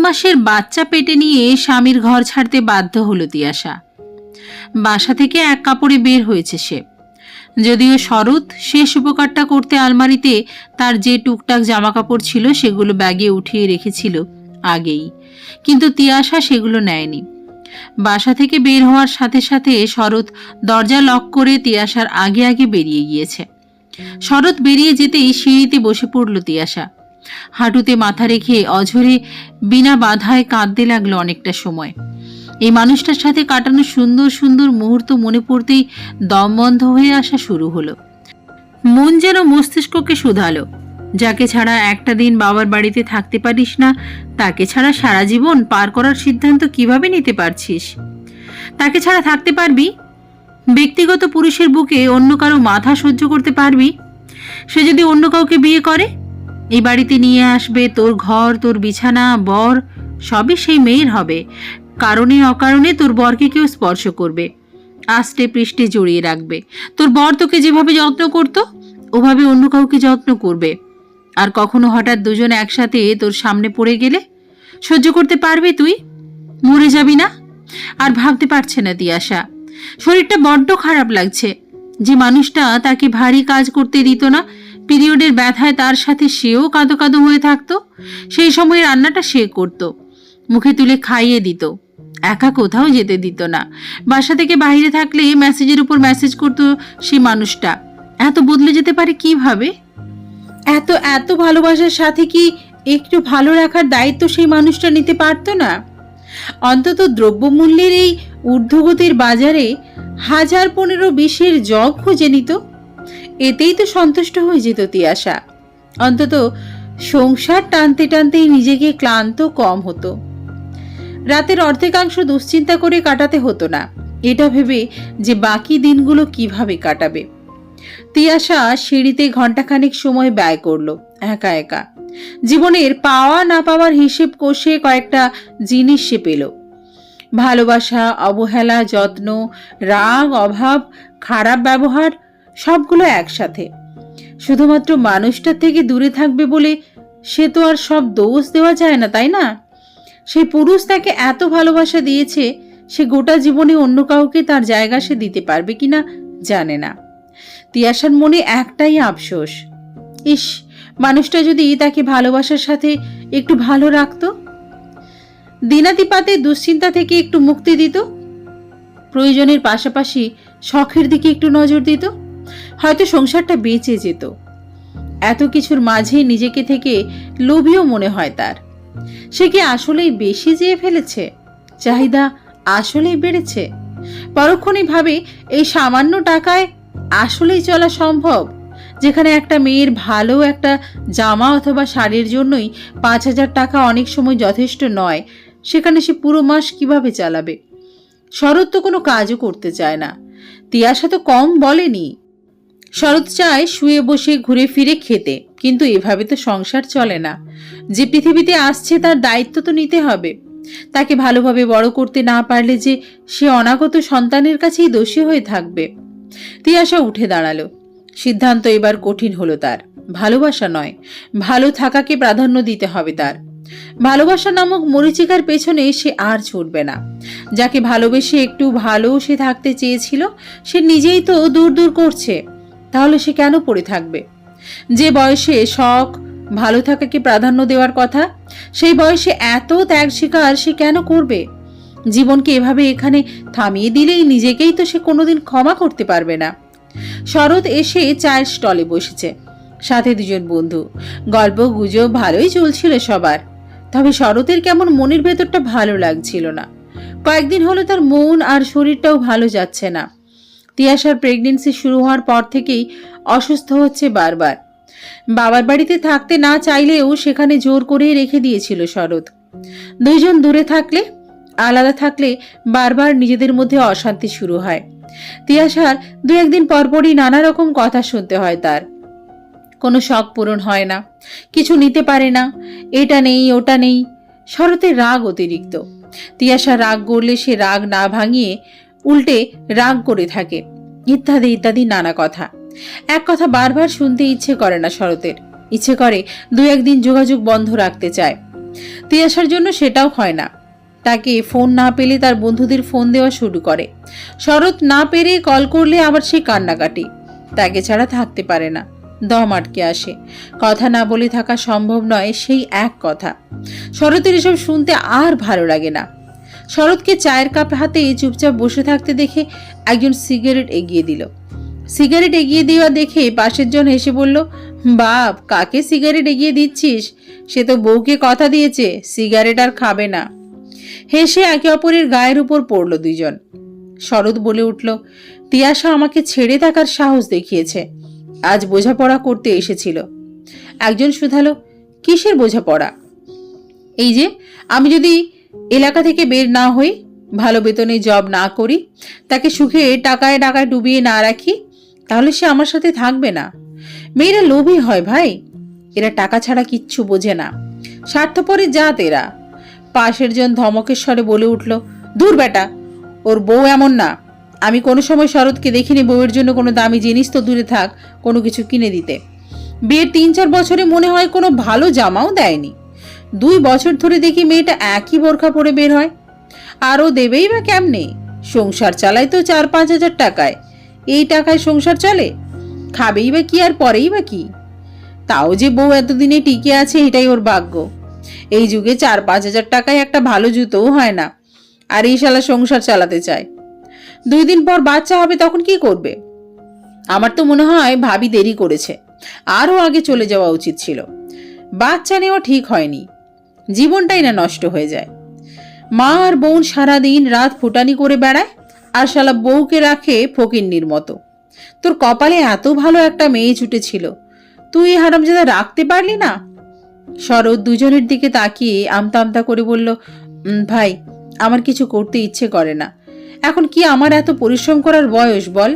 মাসের বাচ্চা পেটে নিয়ে স্বামীর ঘর ছাড়তে বাধ্য হলো তিয়াশা। বাসা থেকে এক কাপড়ে বের হয়েছে সে। যদিও শরৎ শেষ উপকারটা করতে আলমারিতে তার যে টুকটাক জামা কাপড় ছিল সেগুলো ব্যাগে উঠিয়ে রেখেছিল আগেই। কিন্তু তিয়াশা সেগুলো নেয়নি। বাসা থেকে বের হওয়ার সাথে সাথে শরৎ দরজা লক করে তিয়াশার আগে আগে বেরিয়ে গিয়েছে। শরৎ বেরিয়ে যেতেই সিঁড়িতে বসে পড়ল তিয়াশা। হাঁটুতে মাথা রেখে অঝরে বিনা বাধায় কাঁদতে লাগল অনেকটা সময়। এই মানুষটার সাথে কাটানো সুন্দর সুন্দর মুহূর্ত মনে পড়তেই দম বন্ধ হয়ে আসা শুরু হলো। মন যেন মস্তিষ্ককে শুধালো। যাকে ছাড়া একটা দিন বাবার বাড়িতে থাকতে পারিস না, তাকে ছাড়া সারা জীবন পার করার সিদ্ধান্ত কীভাবে নিতে পারছিস? তাকে ছাড়া থাকতে পারবি? ব্যক্তিগত পুরুষের বুকে অন্য কারও মাথা সহ্য করতে পারবি? সে যদি অন্য কাউকে বিয়ে করে এই বাড়িতে নিয়ে আসবে তোর ঘর, তোর বিছানা, বর, সবই সেই মেয়ের হবে। কারণে অকারণে তোর বরকে কেউ স্পর্শ করবে। আষ্টে পৃষ্ঠে জড়িয়ে রাখবে। তোর বর তোকে যেভাবে যত্ন করত, ওভাবে অন্য কাউকে যত্ন করবে। আর কখনো হঠাৎ দুজন একসাথে তোর সামনে পড়ে গেলে, সহ্য করতে পারবি তুই? মরে যাবি না? আর ভাবতে পারছে না তিয়াশা। শরীরটা বড্ড খারাপ লাগছে। যে মানুষটা তাকে ভারী কাজ করতে দিত না, পিরিয়ডের ব্যথায় তার সাথে সেও কাঁদো কাঁদো হয়ে থাকতো, সেই সময় রান্নাটা সে করত, মুখে তুলে খাইয়ে দিত, একা কোথাও যেতে দিত না, বাসা থেকে বাইরে থাকলে মেসেজের উপর মেসেজ করতো সেই মানুষটা, এত বদলে যেতে পারে কীভাবে? এত এত ভালোবাসার সাথে কি একটু ভালো রাখার দায়িত্ব সেই মানুষটা নিতে পারতো না? অন্তত দ্রব্যমূল্যের এই ঊর্ধ্বগতির বাজারে হাজার পনেরো বিশের জগ খুঁজে নিত। এতেই তো সন্তুষ্ট হয়ে যেত তিয়াশা। অন্তত সংসার টানতে টানতেই নিজেকে ক্লান্ত কম হতো। রাতের অর্ধেকাংশ দুশ্চিন্তা করে কাটাতে হতো না। এটা ভেবে যে বাকি দিনগুলো কীভাবে কাটাবে। তিয়াশা সিঁড়িতে ঘন্টাখানেক সময় ব্যয় করল, একা একা। জীবনের পাওয়া না পাওয়ার হিসেব কষে কয়েকটা জিনিস সে পেল। ভালোবাসা, অবহেলা, যত্ন, রাগ, অভাব, খারাপ ব্যবহার, সবগুলো একসাথে। শুধুমাত্র মানুষটার থেকে দূরে থাকবে বলে সে তো আর সব দোষ দেওয়া যায় না, তাই না? সেই পুরুষ তাকে এত ভালোবাসা দিয়েছে, সে গোটা জীবনে অন্য কাউকে তার জায়গা সে দিতে পারবে কিনা জানে না। তিয়াশার মনে একটাই আফসোস। ইস, মানুষটা যদি তাকে ভালোবাসার সাথে একটু ভালো রাখতো? দিনাতিপাতে দুশ্চিন্তা থেকে একটু মুক্তি দিত? প্রয়োজনের পাশাপাশি শখের দিকে একটু নজর দিত? হয়তো সংসারটা বেঁচে যেত। এত কিছুর মাঝে নিজেকে থেকে লোভীও মনে হয় তার। সে কি আসলেই বেশি যেয়ে ফেলেছে? চাহিদা আসলেই বেড়েছে? পরক্ষণে ভাবে এই সামান্য টাকায় আসলেই চলা সম্ভব। যেখানে একটা মেয়ের ভালো একটা জামা অথবা শাড়ির জন্যই পাঁচ হাজার টাকা অনেক সময় যথেষ্ট নয়, সেখানে সে পুরো মাস কীভাবে চালাবে? শরৎ তো কোনো কাজও করতে চায় না। তিয়াশা তো কম বলেনি। শরৎ চায় শুয়ে বসে ঘুরে ফিরে খেতে, কিন্তু এভাবে তো সংসার চলে না। যে পৃথিবীতে আসছে তার দায়িত্ব তো নিতে হবে। তাকে ভালোভাবে বড় করতে না পারলে যে সে অনাগত সন্তানের কাছেই দোষী হয়ে থাকবে। তিয়াশা উঠে দাঁড়াল। সিদ্ধান্ত এবার কঠিন হলো তার। ভালোবাসা নয়, ভালো থাকাকে প্রাধান্য দিতে হবে তার। ভালোবাসা নামক মরিচিকার পেছনে সে আর ছুটবে না। যাকে ভালোবেসে একটু ভালো সে থাকতে চেয়েছিল, সে নিজেই তো দূর দূর করছে। তাহলে সে কেন পড়ে থাকবে? যে বয়সে শখ, ভালো থাকাকে প্রাধান্য দেওয়ার কথা, সেই বয়সে এত ত্যাগ স্বীকার সে কেন করবে? জীবনকে এভাবে এখানে থামিয়ে দিলেই নিজেকেই তো সে কোনোদিন ক্ষমা করতে পারবে না। শরৎ এসে চায়ের স্টলে বসেছে। সাথে দুজন বন্ধু। গল্প, গুজব ভালোই চলছিল সবার। তবে শরতের কেমন মনের ভেতরটা ভালো লাগছিল না। কয়েকদিন হলো তার মন আর শরীরটাও ভালো যাচ্ছে না। তিয়াশার প্রেগনেন্সি শুরু হওয়ার পর থেকেই অসুস্থ হচ্ছে বারবার। বাবার বাড়িতে থাকতে না চাইলেও সেখানে জোর করে রেখে দিয়েছিল শরৎ। দুইজন দূরে থাকলে আলাদা থাকলে বারবার নিজেদের মধ্যে অশান্তি শুরু হয়। তিয়াশার দু একদিন পরপরই নানা রকম কথা শুনতে হয় তার। কোনো শখ পূরণ হয় না, কিছু নিতে পারে না, এটা নেই, ওটা নেই। শরতের রাগ অতিরিক্ত। তিয়াশা রাগ করলে সে রাগ না ভাঙিয়ে উল্টে রাগ করে থাকে। ইত্যাদি ইত্যাদি নানা কথা। এক কথা বারবার শুনতে ইচ্ছে করে না শরতের। ইচ্ছে করে দু একদিন যোগাযোগ বন্ধ রাখতে চায়। তিয়াসার জন্য সেটাও হয় না। তাকে ফোন না পেলে তার বন্ধুদের ফোন দেওয়া শুরু করে। শরৎ না পেরে কল করলে আবার সে কান্নাকাটি তাকে ছাড়া থাকতে পারে না। দম আটকে আসে। কথা না বলে থাকা সম্ভব নয় সেই এক কথা। শরতের এসব শুনতে আর ভালো লাগে না। শরৎকে চায়ের কাপ হাতে চুপচাপ বসে থাকতে দেখে একজন সিগারেট এগিয়ে দিল। সিগারেট এগিয়ে দেওয়া দেখে পাশের জন হেসে বলল, বাপ, কাকে সিগারেট এগিয়ে দিচ্ছিস? সে তো বউকে কথা দিয়েছে, সিগারেট আর খাবে না। হেসে একে অপরের গায়ের উপর পড়ল দুইজন। শরৎ বলে উঠল, তিয়াশা আমাকে ছেড়ে থাকার সাহস দেখিয়েছে। আজ বোঝাপড়া করতে এসেছিল। একজন শুধালো, কিসের বোঝাপড়া? এই যে, আমি যদি এলাকা থেকে বের না হই, ভালো বেতনে জব না করি, তাকে সুখে টাকায় টাকায় ডুবিয়ে না রাখি, তাহলে সে আমার সাথে থাকবে না। মেয়েরা লোভী হয় ভাই। এরা টাকা ছাড়া কিচ্ছু বোঝে না। স্বার্থপরে জাত এরা। পাশের জন ধমকের স্বরে বলে উঠল, দূর বেটা, ওর বউ এমন না। আমি কোনো সময় শরৎকে দেখিনি বউয়ের জন্য কোনো দামি জিনিস, তো দূরে থাক, কোনো কিছু কিনে দিতে। বিয়ের তিন চার বছরে মনে হয় কোনো ভালো জামাও দেয়নি। দুই বছর ধরে দেখি মেয়েটা একই বোরখা পরে বের হয়। আরও দেবেই বা কেমনে? সংসার চালায় তো চার পাঁচ হাজার টাকায়। এই টাকায় সংসার চলে? খাবেই বা কি আর পরেই বা কি? তাও যে বউ এতদিনে টিকে আছে, এটাই ওর ভাগ্য। এই যুগে চার পাঁচ হাজার টাকায় একটা ভালো জুতোও হয় না। আর এই শালা সংসার চালাতে চায়। দুই দিন পর বাচ্চা হবে তখন কি করবে? আমার তো মনে হয় ভাবি দেরি করেছে। আরও আগে চলে যাওয়া উচিত ছিল। বাচ্চা নেওয়া ঠিক হয়নি। জীবনটাই না নষ্ট হয়ে যায়। মা আর বোন সারাদিন রাত ফুটানি করে বেড়ায় আর শালা বউকে রাখে ফকিন্নির মতো। তোর কপালে এত ভালো একটা মেয়ে ছুটেছিল তুই হারামজাদা রাখতে পারলি না? শরৎ দুজনের দিকে তাকিয়ে আমতা আমতা করে বলল ভাই, আমার কিছু করতে ইচ্ছে করে না। এখন কি আমার এত পরিশ্রম করার বয়স, বল?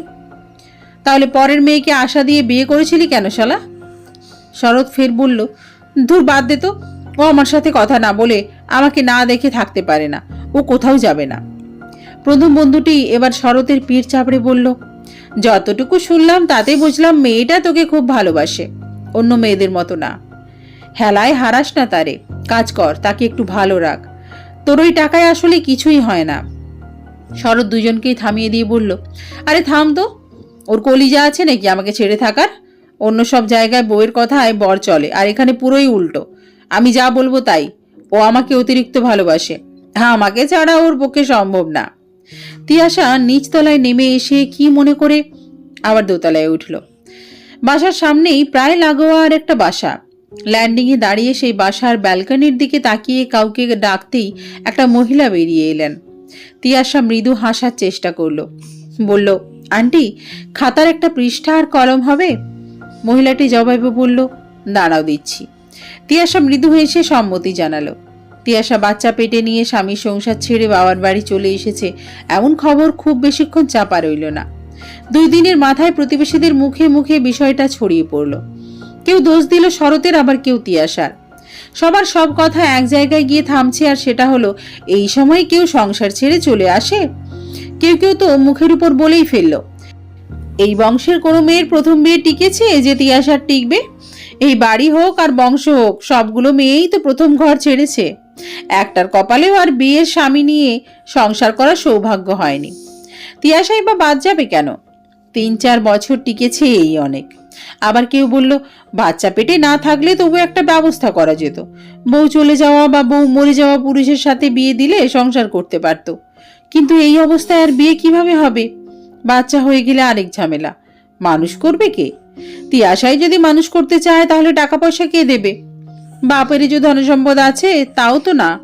তাহলে পরের মেয়েকে আশা দিয়ে বিয়ে করেছিলি কেন, শালা? শরৎ ফের বলল দূর বাদ দে তো। ও আমার সাথে কথা না বলে আমাকে না দেখে থাকতে পারে না। ও কোথাও যাবে না। প্রথম বন্ধুটি এবার শরতের পিঠ চাপড়ে বলল, যতটুকু শুনলাম তাতে বুঝলাম মেয়েটা তোকে খুব ভালোবাসে, অন্য মেয়েদের মতো না। হেলায় হারাস না তারে। কাজ কর, তাকে একটু ভালো রাখ। তোর ওই টাকায় আসলে কিছুই হয় না। শরৎ দুজনকেই থামিয়ে দিয়ে বলল, আরে থাম তো। ওর কলিজা আছে নাকি আমাকে ছেড়ে থাকার? অন্য সব জায়গায় বউয়ের কথায় বর চলে, আর এখানে পুরোই উল্টো। আমি যা বলব তাই। ও আমাকে অতিরিক্ত ভালোবাসে। হ্যাঁ আমাকে ছাড়া ওর পক্ষে সম্ভব না। তিয়াশা নিচতলায় নেমে এসে কি মনে করে আবার দোতলায় উঠল। বাসার সামনেই প্রায় লাগোয়া আর একটা বাসা। ল্যান্ডিংয়ে দাঁড়িয়ে সেই বাসার ব্যালকনির দিকে তাকিয়ে কাউকে ডাকতেই একটা মহিলা বেরিয়ে এলেন। তিয়াশা মৃদু হাসার চেষ্টা করল। বলল, আন্টি, খাতার একটা পৃষ্ঠা আর কলম হবে? মহিলাটি জবাবে বলল, দাঁড়াও দিচ্ছি। তিয়াশা মৃদু হেসে সম্মতি জানালো। তিয়াশা বাচ্চা পেটে নিয়ে স্বামীর সংসার ছেড়ে বাবার বাড়ি চলে এসেছে। এমন খবর খুব বেশিক্ষণ চাপা রইল না। দুই দিনের মাথায় প্রতিবেশীদের মুখে মুখে বিষয়টা ছড়িয়ে পড়ল। কেউ দোষ দিল শরতের, আবার কেউ তিয়াশার সবার সব কথা এক জায়গায় গিয়ে থামছে, আর সেটা হলো, এই সময় কেউ সংসার ছেড়ে চলে আসে? কেউ কেউ তো মুখের উপর বলেই ফেলল, এই বংশের কোনো মেয়ের প্রথম বিয়ে টিকেছে যে তিয়াশার টিকবে? এই বাড়ি হোক আর বংশ হোক, সবগুলো মেয়েই তো প্রথম ঘর ছেড়েছে। একটার কপালেও আর বিয়ের স্বামী নিয়ে সংসার করার সৌভাগ্য হয়নি। তিয়াশাই বা বাদ যাবে কেন? তিন চার বছর টিকেছে এই অনেক। আবার কেউ বলল, বাচ্চা পেটে না থাকলে তবু একটা ব্যবস্থা করা যেত। বউ চলে যাওয়া বা বউ মরে যাওয়া পুরুষের সাথে বিয়ে দিলে সংসার করতে পারতো। কিন্তু এই অবস্থায় আর বিয়ে কীভাবে হবে? বাচ্চা হয়ে গেলে আরেক ঝামেলা। মানুষ করবে কে? তিয়াশাই যদি মানুষ করতে চায়, তাহলে টাকা পয়সা কে দেবে? বাপেরই যে ধনসম্পদ আছে, তাও তো না।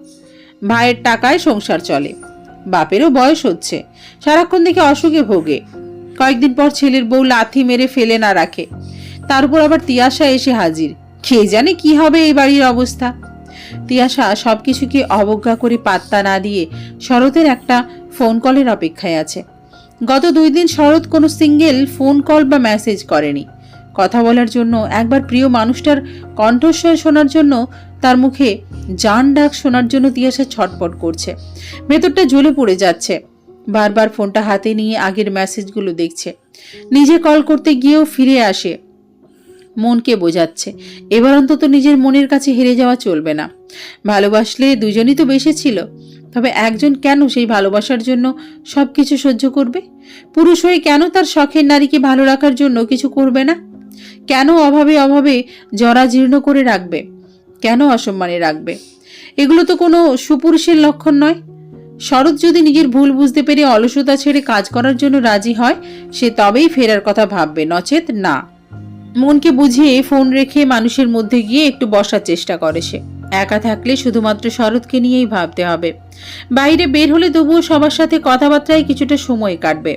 ভাইয়ের টাকায় সংসার চলে। বাপেরও বয়স হচ্ছে। সারাক্ষণ দেখে অসুখে ভোগে। কয়েকদিন পর ছেলের বউ লাথি মেরে ফেলে না রাখে। তার উপর আবার তিয়াশা এসে হাজির। কে জানে কি হবে এই বাড়ির অবস্থা? তিয়াশা সবকিছুকে অবজ্ঞা করে পাত্তা না দিয়ে শরতের একটা ফোন কলের অপেক্ষায় আছে। গত দুই দিন শরৎ কোনো সিঙ্গেল ফোন কল বা মেসেজ করেনি। কথা বলার জন্য একবার প্রিয় মানুষটার কণ্ঠস্বর শোনার জন্য তার মুখে জান ডাক শোনার জন্য তিয়াশা ছটপট করছে। ভেতরটা জ্বলে পড়ে যাচ্ছে। বারবার ফোনটা হাতে নিয়ে আগের মেসেজগুলো দেখছে। নিজে কল করতে গিয়েও ফিরে আসে। মনকে বোঝাচ্ছে। এবার অন্তত নিজের মনের কাছে হেরে যাওয়া চলবে না। ভালোবাসলে দুজনই তো বেসেছিল তবে একজন কেন সেই ভালোবাসার জন্য সব কিছু সহ্য করবে? পুরুষ হয়ে কেন তার শখের নারীকে ভালো রাখার জন্য কিছু করবে না? কেন অভাবে অভাবে জরাজীর্ণ করে রাখবে? কেন অসম্মানে রাখবে? এগুলো তো কোনো সুপুরুষের লক্ষণ নয়। শরৎ যদি নিজের ভুল বুঝতে পেরে অলসতা ছেড়ে কাজ করার জন্য রাজি হয়, সে তবেই ফেরার কথা ভাববে, নচেত না। মনকে বুঝিয়ে ফোন রেখে মানুষের মধ্যে গিয়ে একটু বসার চেষ্টা করে সে। একা থাকলে শুধুমাত্র শরৎকে নিয়েই ভাবতে হবে। বাইরে বের হলে তবুও সবার সাথে কথাবার্তায় কিছুটা সময় কাটবে।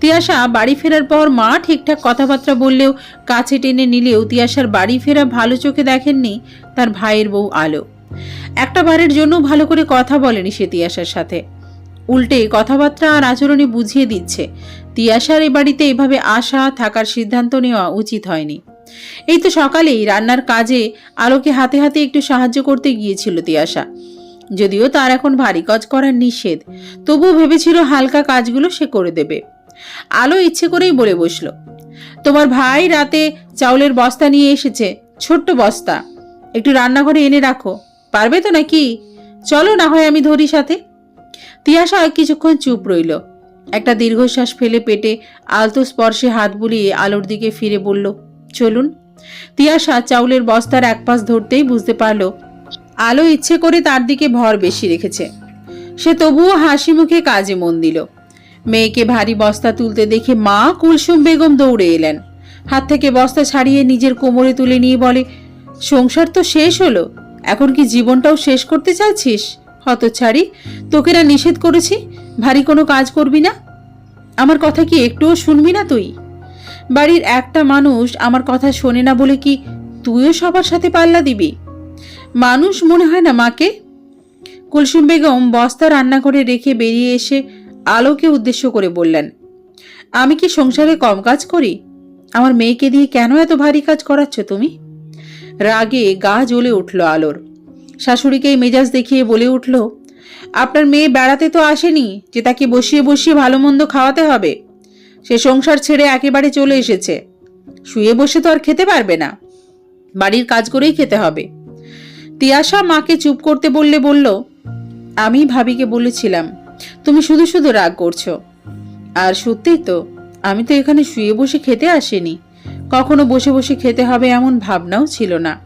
তিয়াশা বাড়ি ফেরার পর মা ঠিকঠাক কথাবার্তা বললেও, কাছে টেনে নিলেও তিয়াশার বাড়ি ফেরা ভালো চোখে দেখেননি তার ভাইয়ের বউ আলো। একটা বারের জন্য ভালো করে কথা বলেনি সে তিয়াশার সাথে। উল্টে কথাবার্তা আর আচরণে বুঝিয়ে দিচ্ছে। তিয়াশার এ বাড়িতে এভাবে আসা, থাকার সিদ্ধান্ত নেওয়া উচিত হয়নি। এই তো সকালেই রান্নার কাজে আলোকে হাতে হাতে একটু সাহায্য করতে গিয়েছিল তিয়াশা। যদিও তার এখন ভারী কাজ করার নিষেধ, তবুও ভেবেছিল হালকা কাজগুলো সে করে দেবে। আলো ইচ্ছে করেই বলে বসল, তোমার ভাই রাতে চাউলের বস্তা নিয়ে এসেছে, ছোট্ট বস্তা। একটু রান্নাঘরে এনে রাখো। পারবে তো নাকি? চলো না হয় আমি ধরি সাথে। তিয়াশা কিছুক্ষণ চুপ রইল। একটা দীর্ঘশ্বাস ফেলে পেটে আলতো স্পর্শে হাত বুলিয়ে আলোর দিকে ফিরে বলল, চলুন। তিয়াশা চাউলের বস্তার এক পাশ ধরতেই বুঝতে পারল, আলো ইচ্ছে করে তার দিকে ভর বেশি রেখেছে। সে তবুও হাসি মুখে কাজে মন দিল। মেয়েকে ভারী বস্তা তুলতে দেখে মা কুলসুম বেগম দৌড়ে এলেন। হাত থেকে বস্তা ছাড়িয়ে নিজের কোমরে তুলে নিয়ে বলে, সংসার তো শেষ হলো। এখন কি জীবনটাও শেষ করতে চাইছিস? হতচ্ছাড়ি তোকে না নিষেধ করেছি? ভারী কোনো কাজ করবি না? আমার কথা কি একটুও শুনবি না তুই? বাড়ির একটা মানুষ আমার কথা শোনে না বলে কি তুইও সবার সাথে পাল্লা দিবি? মানুষ মনে হয় না মাকে? কুলসুম বেগম বস্তা রান্নাঘরে রেখে বেরিয়ে এসে আলোকে উদ্দেশ্য করে বললেন, আমি কি সংসারে কম কাজ করি? আমার মেয়েকে দিয়ে কেন এত ভারী কাজ করাচ্ছ তুমি? রাগে গা জ্বলে উঠল আলোর। শাশুড়িকে মেজাজ দেখিয়ে বলে উঠল, আপনার মেয়ে বেড়াতে তো আসেনি, যে তাকে বসিয়ে বসিয়ে ভালো মন্দ খাওয়াতে হবে। সে সংসার ছেড়ে একেবারে চলে এসেছে। শুয়ে বসে তো আর খেতে পারবে না। বাড়ির কাজ করেই খেতে হবে। তিয়াশা মাকে চুপ করতে বললে বলল, আমি ভাবিকে বলেছিলাম, তুমি শুধু শুধু রাগ করছ। আর সত্যিই তো, আমি তো এখানে শুয়ে বসে খেতে আসিনি। কখনো বসে বসে খেতে হবে এমন ভাবনাও ছিল না।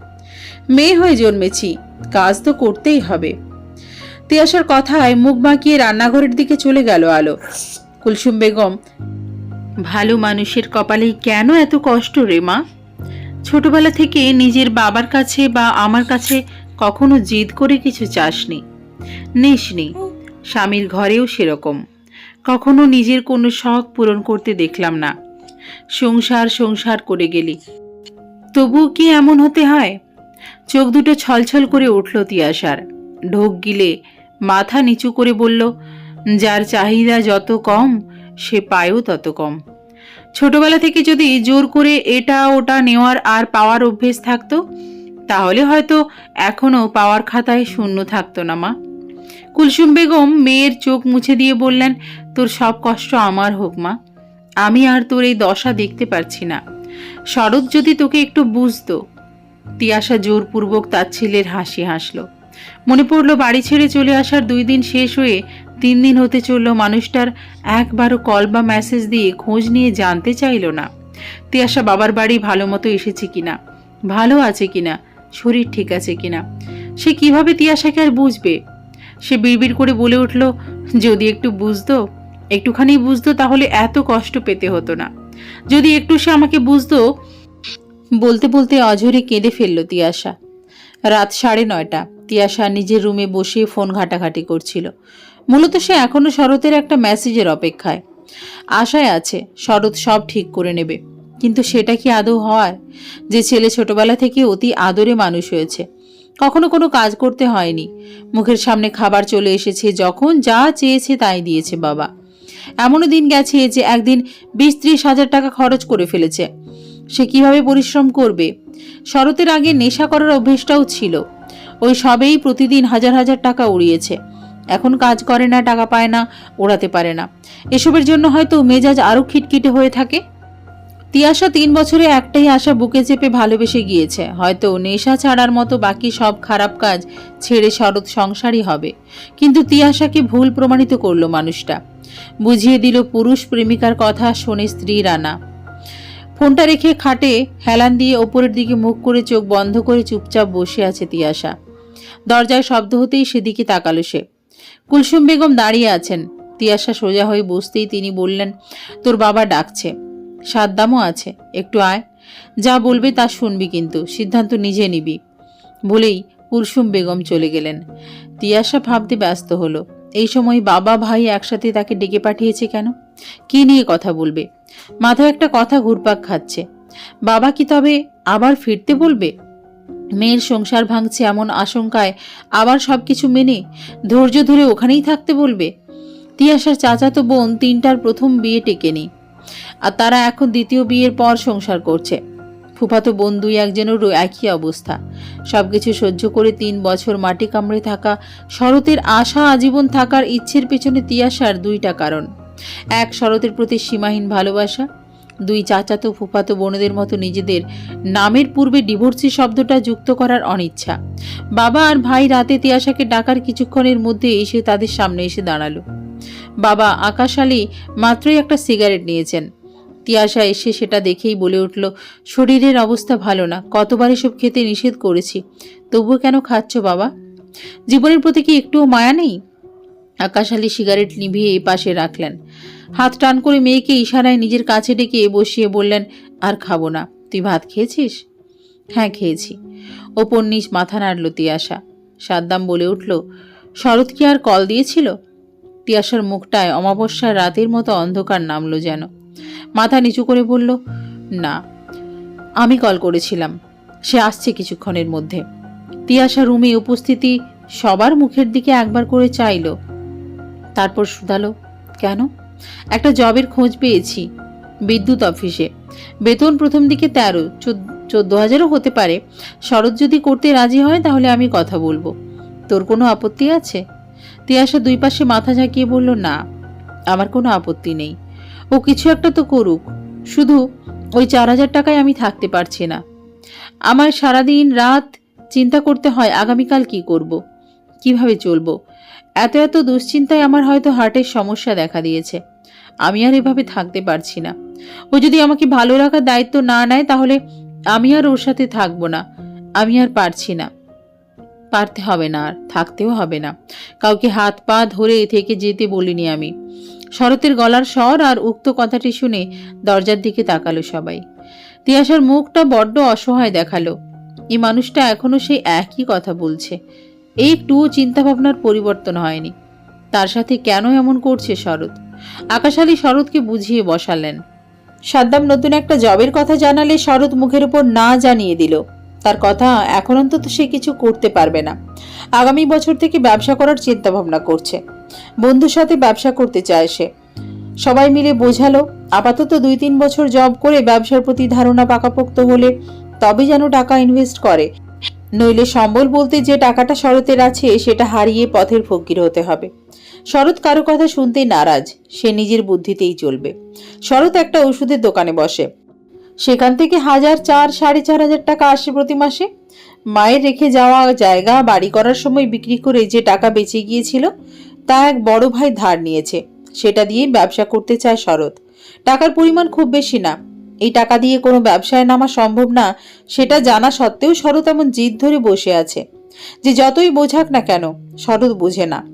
মেয়ে হয়ে জন্মেছি, কাজ তো করতেই হবে। তিয়াসার কথায় মুখ বাঁকিয়ে রান্নাঘরের দিকে চলে গেল আলো। কুলসুম বেগম, ভালো মানুষের কপালে কেন এত কষ্ট রে মা? ছোটবেলা থেকে নিজের বাবার কাছে বা আমার কাছে কখনো জিদ করে কিছু চাসনি। নিসনি, স্বামীর ঘরেও সেরকম। কখনো নিজের কোনো শখ পূরণ করতে দেখলাম না। সংসার সংসার করে গেলি। তবুও কি এমন হতে হয়? চোখ দুটো ছলছল করে উঠল তিয়াসার ঢোক গিলে মাথা নিচু করে বলল, যার চাহিদা যত কম, সে পায়ও তত কম। ছোটবেলা থেকে যদি জোর করে এটা ওটা নেওয়ার আর পাওয়ার অভ্যেস থাকতো, তাহলে হয়তো এখনও পাওয়ার খাতায় শূন্য থাকতো না মা। কুলসুম বেগম মেয়ের চোখ মুছে দিয়ে বললেন, তোর সব কষ্ট আমার হোক মা। আমি আর তোর এই দশা দেখতে পারছি না। শরৎ যদি তোকে একটু বুঝতো। তিয়াশা জোরপূর্বক তার ছেলের হাসি হাসল। মনে পড়ল বাড়ি ছেড়ে চলে আসার দুই দিন শেষ হয়ে তিন দিন হতে চলল মানুষটার একবারও কল বা মেসেজ দিয়ে খোঁজ নিয়ে জানতে চাইল না। তিয়াশা বাবার বাড়ি ভালো মতো এসেছে কিনা, ভালো আছে কিনা, শরীর ঠিক আছে কিনা, সে কীভাবে তিয়াশাকে আর বুঝবে? সে বিড়বিড় করে বলে উঠল, যদি একটু বুঝতো একটুখানি বুঝতো তাহলে এত কষ্ট পেতে হতো না। যদি একটু সে আমাকে বুঝতো, বলতে বলতে অঝরে কেঁদে ফেলল তিয়াশা। রাত সাড়ে নয়টা, তিয়াশা নিজের রুমে বসে ফোন ঘাটাঘাটি করছিল। মূলত সে এখনও শরতের একটা মেসেজের অপেক্ষায়। আশায় আছে, শরৎ সব ঠিক করে নেবে। কিন্তু সেটা কি আদৌ হয়? যে ছেলে ছোটবেলা থেকে অতি আদরে মানুষ হয়েছে। কখনো কোনো কাজ করতে হয়নি। মুখের সামনে খাবার চলে এসেছে যখন যা চেয়েছে তাই দিয়েছে বাবা। এমনও দিন গেছে যে একদিন বিশ ত্রিশ হাজার টাকা খরচ করে ফেলেছে। সে কীভাবে পরিশ্রম করবে? শরতের আগে নেশা করার অভ্যেসটাও ছিল। ওই সবেই প্রতিদিন হাজার হাজার টাকা উড়িয়েছে। এখন কাজ করে না, টাকা পায় না, ওড়াতে পারে না। এসবের জন্য হয়তো মেজাজ আরও খিটখিটে হয়ে থাকে। তিয়াশা তিন বছরে একটাই আশা বুকে চেপে ভালোবেসে গিয়েছে। হয়তো নেশা ছাড়ার মতো বাকি সব খারাপ কাজ ছেড়ে শরৎ সংসারই হবে। কিন্তু তিয়াশাকে ভুল প্রমাণিত করল মানুষটা। বুঝিয়ে দিল পুরুষ প্রেমিকার কথা শোনে স্ত্রী রানা। ফোনটা রেখে খাটে হেলান দিয়ে ওপরের দিকে মুখ করে চোখ বন্ধ করে চুপচাপ বসে আছে তিয়াশা। দরজায় শব্দ হতেই সেদিকে তাকালো সে। কুলসুম বেগম দাঁড়িয়ে আছেন। তিয়াশা সোজা হয়ে বসতেই তিনি বললেন, তোর বাবা ডাকছে। সাদ্দামও আছে। একটু আয়। যা বলবে তা শুনবি কিন্তু, সিদ্ধান্ত নিজে নিবি। বলেই কুলসুম বেগম চলে গেলেন। তিয়াশা ভাবতে ব্যস্ত হলো। এই সময় বাবা, ভাই একসাথে তাকে ডেকে পাঠিয়েছে কেন? কি নিয়ে কথা বলবে? মাথায় একটা কথা ঘুরপাক খাচ্ছে। বাবা কি তবে আবার ফিরতে বলবে? মেয়ের সংসার ভাঙছে এমন আশঙ্কায় আবার সব কিছু মেনে ধৈর্য ধরে ওখানেই থাকতে বলবে? তিয়াশার চাচাতো বোন তিনটার প্রথম বিয়ে টেকেনি। আর তারা এখন দ্বিতীয় বিয়ের পর সংসার করছে। ফুফাতো বোন দুই একজনেরও একই অবস্থা। সবকিছু সহ্য করে তিন বছর মাটি কামড়ে থাকা, শরতের আশা আজীবন থাকার ইচ্ছের পেছনে তিয়াসার দুইটা কারণ। এক, শরতের প্রতি সীমাহীন ভালোবাসা। দুই, চাচাতো ফুফাতো বোনদের মতো নিজেদের নামের পূর্বে ডিভোর্সি শব্দটা যুক্ত করার অনিচ্ছা। বাবা আর ভাই রাতে তিয়াশাকে ডাকার কিছুক্ষণের মধ্যে এসে তাদের সামনে এসে দাঁড়াল। বাবা আকাশ আলী মাত্রই একটা সিগারেট নিয়েছেন। তিয়াশা এসে সেটা দেখেই বলে উঠল, শরীরের অবস্থা ভালো না, কতবার এসব খেতে নিষেধ করেছি। তবুও কেন খাচ্ছ বাবা? জীবনের প্রতি কি একটুও মায়া নেই? আকাশ আলী সিগারেট নিভিয়ে এ পাশে রাখলেন। হাত টান করে মেয়েকে ইশারায় নিজের কাছে ডেকে বসিয়ে বললেন, আর খাব না, তুই ভাত খেয়েছিস? হ্যাঁ খেয়েছি। ওপর নিচ মাথা নাড়ল তিয়াশা। সাদ্দাম বলে উঠল, শরৎ কি আর কল দিয়েছিল? তিয়াশার মুখটায় অমাবস্যার রাতের মতো অন্ধকার নামলো যেন। মাথা নিচু করে বলল, না, আমি কল করেছিলাম। সে আসছে কিছুক্ষণের মধ্যে। তিয়াশা, রুমে উপস্থিতি সবার মুখের দিকে একবার করে চাইল। তারপর শুধালো, কেন? একটা জবের খোঁজ পেয়েছি, বিদ্যুৎ অফিসে। বেতন প্রথম দিকে তেরো, চোদ্দ হাজারও হতে পারে। শরৎ যদি করতে রাজি হয়, তাহলে আমি কথা বলব। তোর কোনো আপত্তি আছে? তিয়াশা দুই পাশে মাথা ঝাঁকিয়ে বলল, না, আমার কোনো আপত্তি নেই। ও কিছু একটা তো করুক। শুধু ওই চার হাজার টাকায় আমি থাকতে পারছি না। আমার সারাদিন রাত চিন্তা করতে হয়, আগামীকাল কি করব। কীভাবে চলবো? এত এত দুশ্চিন্তায় আমার হয়তো হার্টের সমস্যা দেখা দিয়েছে। আমি আর এভাবে থাকতে পারছি না। ও যদি আমাকে ভালো রাখার দায়িত্ব না নেয়, তাহলে আমি আর ওর সাথে থাকব না। আমি আর পারছি না। পারতে হবে না আর, থাকতেও হবে না। কাউকে হাত পা ধরে থেকে যেতে বলিনি আমি। শরতের গলার স্বর আর উক্ত কথাটি শুনে দরজার দিকে তাকালো সবাই। তিয়াসার মুখটা বড্ড অসহায় দেখাল। এই মানুষটা এখনও সেই একই কথা বলছে। এই একটুও চিন্তাভাবনার পরিবর্তন হয়নি। তার সাথে কেন এমন করছে শরৎ? আকাশালী শরৎকে বুঝিয়ে বসালেন। সাদ্দাম, নতুন একটা জবের কথা জানালে শরৎ মুখের উপর না জানিয়ে দিল। তার কথা এখন অন্তত সে কিছু করতে পারবে না। আগামী বছর থেকে ব্যবসা করার চিন্তা ভাবনা করছে। বন্ধুর সাথে ব্যবসা করতে চায় সে। সবাই মিলে বোঝালো, আপাতত দুই তিন বছর জব করে ব্যবসার প্রতি ধারণা পাকাপোক্ত হলে তবে যেন টাকা ইনভেস্ট করে। নইলে সম্বল বলতে যে টাকাটা শরতের আছে, সেটা হারিয়ে পথের ফকির হতে হবে। শরৎ কারও কথা শুনতে নারাজ, সে নিজের বুদ্ধিতেই চলবে। শরৎ একটা ওষুধের দোকানে বসে। সেখান থেকে হাজার চার, সাড়ে চার হাজার টাকা আসে প্রতি মাসে। মায়ের রেখে যাওয়া জায়গা, বাড়ি করার সময় বিক্রি করে যে টাকা বেঁচে গিয়েছিল তা এক বড় ভাই ধার নিয়েছে। সেটা দিয়ে ব্যবসা করতে চায় শরৎ। টাকার পরিমাণ খুব বেশি না। এই টাকা দিয়ে কোনো ব্যবসায় নামা সম্ভব না, সেটা জানা সত্ত্বেও শরৎ এমন জিদ ধরে বসে আছে যে যতই বোঝাক না কেন, শরৎ বোঝে না।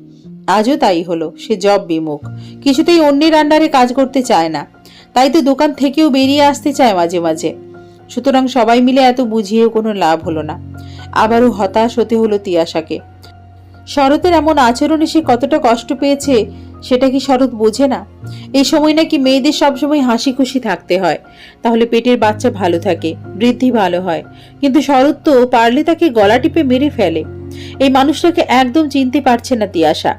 আজও তাই হলো, সে জব বিমুখ। কিছুতেই অন্যের আন্ডারে কাজ করতে চায় না। তাই তো দোকান থেকেও বেরিয়ে আসতে চায় মাঝে মাঝে। সুতরাং সবাই মিলে এত বুঝিয়েও কোনো লাভ হলো না। আবারও হতাশ হতে হলো তিয়াশাকে। শরতের এমন আচরণে সে কতটা কষ্ট পেয়েছে, সেটা কি শরৎ বোঝে না? এই সময় নাকি মেয়েদের সবসময় হাসি খুশি থাকতে হয়। তাহলে পেটের বাচ্চা ভালো থাকে, বৃদ্ধি ভালো হয়। কিন্তু শরৎ তো পারলে তাকে গলা টিপে মেরে ফেলে। এই মানুষটাকে একদম চিনতে পারছে না তিয়াশা।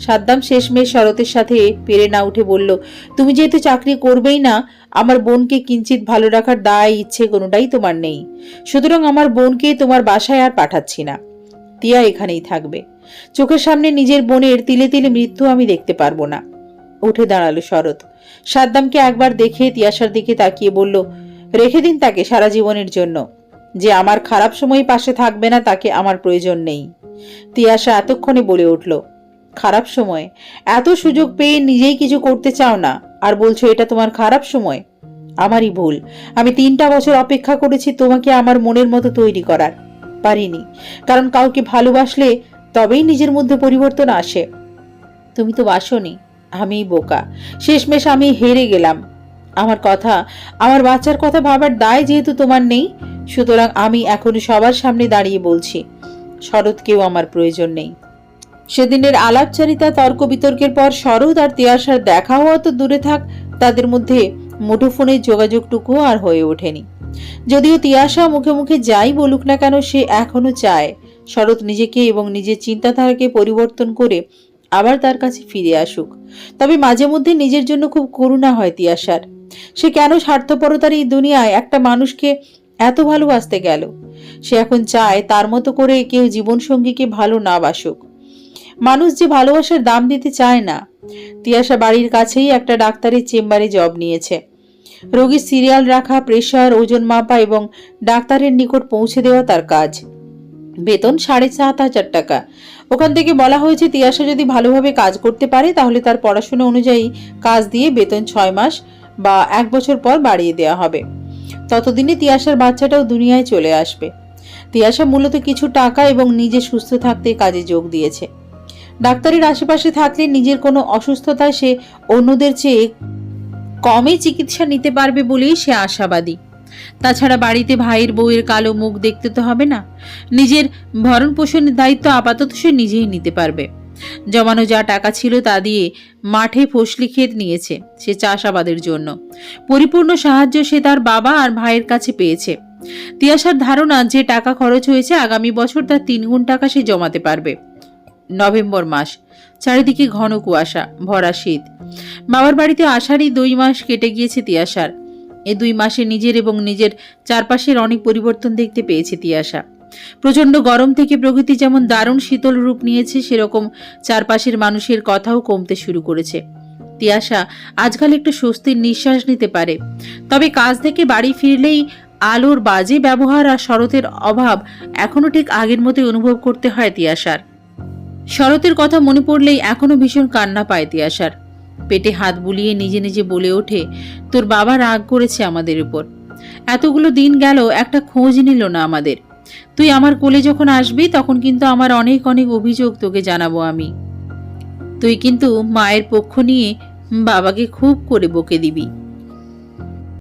সাদ্দাম শেষমেশ শরতের সাথে পেরে না উঠে বলল, তুমি যেহেতু চাকরি করবেই না, আমার বোনকে কিঞ্চিত ভালো রাখার দায়, ইচ্ছে কোনোটাই তোমার নেই। সুতরাং আমার বোনকে তোমার বাসায় আর পাঠাচ্ছি না। তিয়া এখানেই থাকবে। চোখের সামনে নিজের বোনের তিলে তিলে মৃত্যু আমি দেখতে পারব না। উঠে দাঁড়াল শরৎ। সাদ্দামকে একবার দেখে তিয়াসার দিকে তাকিয়ে বলল, রেখে দিন তাকে সারা জীবনের জন্য। যে আমার খারাপ সময় পাশে থাকবে না, তাকে আমার প্রয়োজন নেই। তিয়াশা এতক্ষণে বলে উঠল, খারাপ সময়? এত সুযোগ পেয়ে নিজেই কিছু করতে চাও না? আর বলছো এটা তোমার খারাপ সময়? আমারই ভুল। আমি তিনটা বছর অপেক্ষা করেছি তোমাকে আমার মনের মতো তৈরি করার। পারিনি। কারণ কাউকে ভালোবাসলে তবেই নিজের মধ্যে পরিবর্তন আসে। তুমি তো বাসনি আমি বোকা। শেষমেশ আমি হেরে গেলাম। আমার কথা, আমার বাচ্চার কথা ভাবার দায় যেহেতু তোমার নেই, সুতরাং আমি এখন সবার সামনে দাঁড়িয়ে বলছি শরৎকেও আমার প্রয়োজন নেই। সেদিনের আলাপচারিতা তর্ক বিতর্কের পর শরৎ আর তিয়াসার দেখা হওয়া তো দূরে থাক, তাদের মধ্যে মুঠোফোনের যোগাযোগটুকুও আর হয়ে ওঠেনি। যদিও তিয়াসা মুখে মুখে যাই বলুক না কেন, সে এখনও চায় শরৎ নিজেকে এবং নিজের চিন্তাধারাকে পরিবর্তন করে আবার তার কাছে ফিরে আসুক। তবে মাঝে মধ্যে নিজের জন্য খুব করুণা হয় তিয়াসার সে কেন স্বার্থপরতার এই দুনিয়ায় একটা মানুষকে এত ভালোবাসতে গেল? সে এখন চায় তার মতো করে কেউ জীবনসঙ্গীকে ভালো না বাসুক। মানুষ যে ভালোবাসার দাম দিতে চায় না। তিয়াসা বাড়ির কাছেই একটা ডাক্তারের চেম্বারে জব নিয়েছে। রোগীর সিরিয়াল রাখা, প্রেশার, ওজন মাপা এবং ডাক্তারের নিকট পৌঁছে দেওয়া তার কাজ। বেতন সাড়ে সাত হাজার টাকা। ওখান থেকে বলা হয়েছে তিয়াসা যদি ভালোভাবে কাজ করতে পারে, তাহলে তার পড়াশোনা অনুযায়ী কাজ দিয়ে বেতন ছয় মাস বা এক বছর পর বাড়িয়ে দেওয়া হবে। ততদিনে তিয়াসার বাচ্চাটাও দুনিয়ায় চলে আসবে। তিয়াসা মূলত কিছু টাকা এবং নিজে সুস্থ থাকতে কাজে যোগ দিয়েছে। ডাক্তারের আশেপাশে থাকলে নিজের কোনো অসুস্থতায় সে অন্যদের চেয়ে কমে চিকিৎসা নিতে পারবে বলেই সে আশাবাদী। তাছাড়া বাড়িতে ভাইয়ের বউয়ের কালো মুখ দেখতে তো হবে না। নিজের ভরণ পোষণের দায়িত্ব আপাতত সে নিজেই নিতে পারবে। জমানো যা টাকা ছিল তা দিয়ে মাঠে ফসলি ক্ষেত নিয়েছে সে চাষাবাদের জন্য। পরিপূর্ণ সাহায্য সে তার বাবা আর ভাইয়ের কাছে পেয়েছে। তিয়াসার ধারণা, যে টাকা খরচ হয়েছে আগামী বছর তার তিন গুণ টাকা সে জমাতে পারবে। নভেম্বর মাস, চারিদিকে ঘন কুয়াশা, ভরা শীত। বাবার বাড়িতে আসারই দুই মাস কেটে গিয়েছে তিয়াসার এ দুই মাসে নিজের এবং নিজের চারপাশের অনেক পরিবর্তন দেখতে পেয়েছে তিয়াশা। প্রচণ্ড গরম থেকে প্রকৃতি যেমন দারুণ শীতল রূপ নিয়েছে, সেরকম চারপাশের মানুষের কথাও কমতে শুরু করেছে। তিয়াশা আজকাল একটু স্বস্তির নিঃশ্বাস নিতে পারে। তবে কাজ থেকে বাড়ি ফিরলেই আলোর বাজে ব্যবহার আর শরতের অভাব এখনও ঠিক আগের মতোই অনুভব করতে হয় তিয়াশার। শরতের কথা মনে পড়লেই এখনও ভীষণ কান্না পায় তিয়াসার পেটে হাত বুলিয়ে নিজে নিজে বলে ওঠে, তোর বাবা রাগ করেছে আমাদের উপর। এতগুলো দিন গেল, একটা খোঁজ নিল না আমাদের। তুই আমার কোলে যখন আসবি, তখন কিন্তু আমার অনেক অনেক অভিযোগ তোকে জানাব আমি। তুই কিন্তু মায়ের পক্ষ নিয়ে বাবাকে খুব করে বকে দিবি।